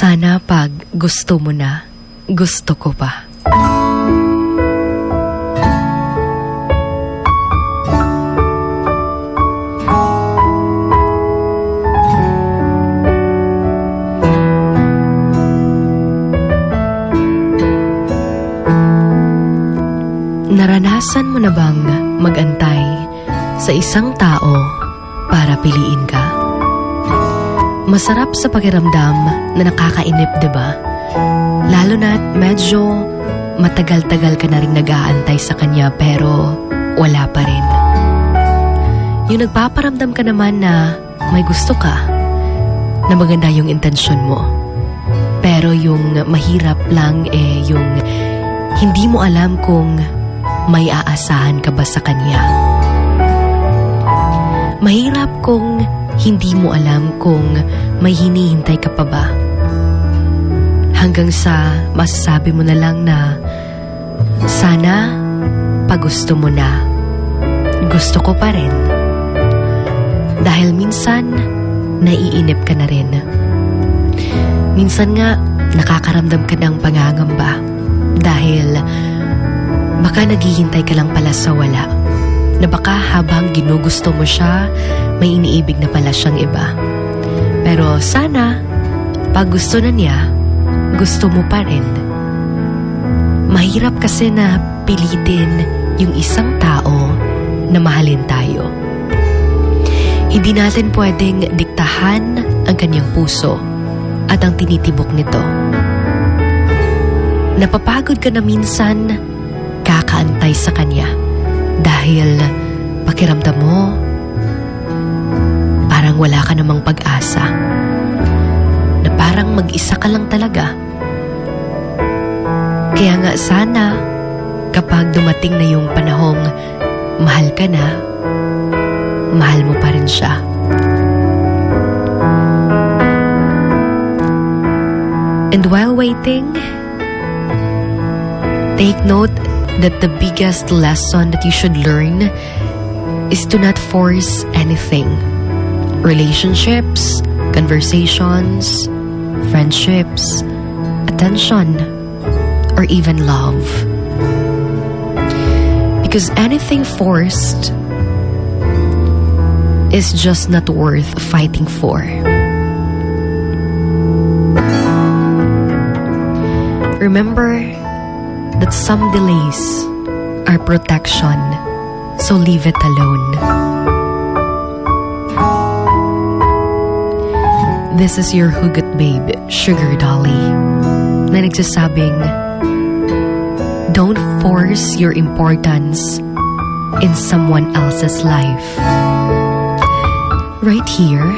Sana pag gusto mo na, gusto ko pa. Naranasan mo na bang magantay sa isang tao para piliin ka? Masarap sa pakiramdam na nakakainip, ba? Lalo na medyo matagal-tagal ka na rin nag-aantay sa kanya pero wala pa rin. Yung nagpaparamdam ka naman na may gusto ka, na maganda yung intensyon mo. Pero yung mahirap lang eh yung hindi mo alam kung may aasahan ka ba sa kanya. Mahirap kung hindi mo alam kung may hinihintay ka pa ba. Hanggang sa masasabi mo na lang na sana pag gusto mo na, gusto ko pa rin. Dahil minsan, naiinip ka na rin. Minsan nga, nakakaramdam ka ng pangangamba dahil baka naghihintay ka lang pala sa wala. Na baka habang ginugusto mo siya, may iniibig na pala siyang iba. Pero sana, pag gusto na niya, gusto mo pa rin. Mahirap kasi na pilitin yung isang tao na mahalin tayo. Hindi natin pwedeng diktahan ang kanyang puso at ang tinitibok nito. Napapagod ka na minsan kakaantay sa kanya dahil pakiramdam mo parang wala ka namang pag-asa na parang mag-isa ka lang talaga. Kaya nga sana kapag dumating na yung panahong mahal ka na, mahal mo pa rin siya. And while waiting, take note that the biggest lesson that you should learn is to not force anything. Relationships, conversations, friendships, attention, or even love. Because anything forced is just not worth fighting for. Remember that some delays are protection, so leave it alone. This is your hugot babe, Sugar Dolly, na nagsasabing, Don't force your importance in someone else's life. Right here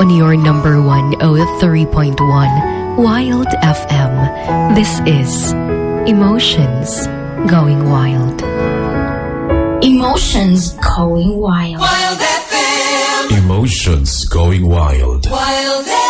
on your number one oh three point one Wild FM. This is Emotions Going Wild. Emotions going wild. Wild FM. Emotions going wild. While they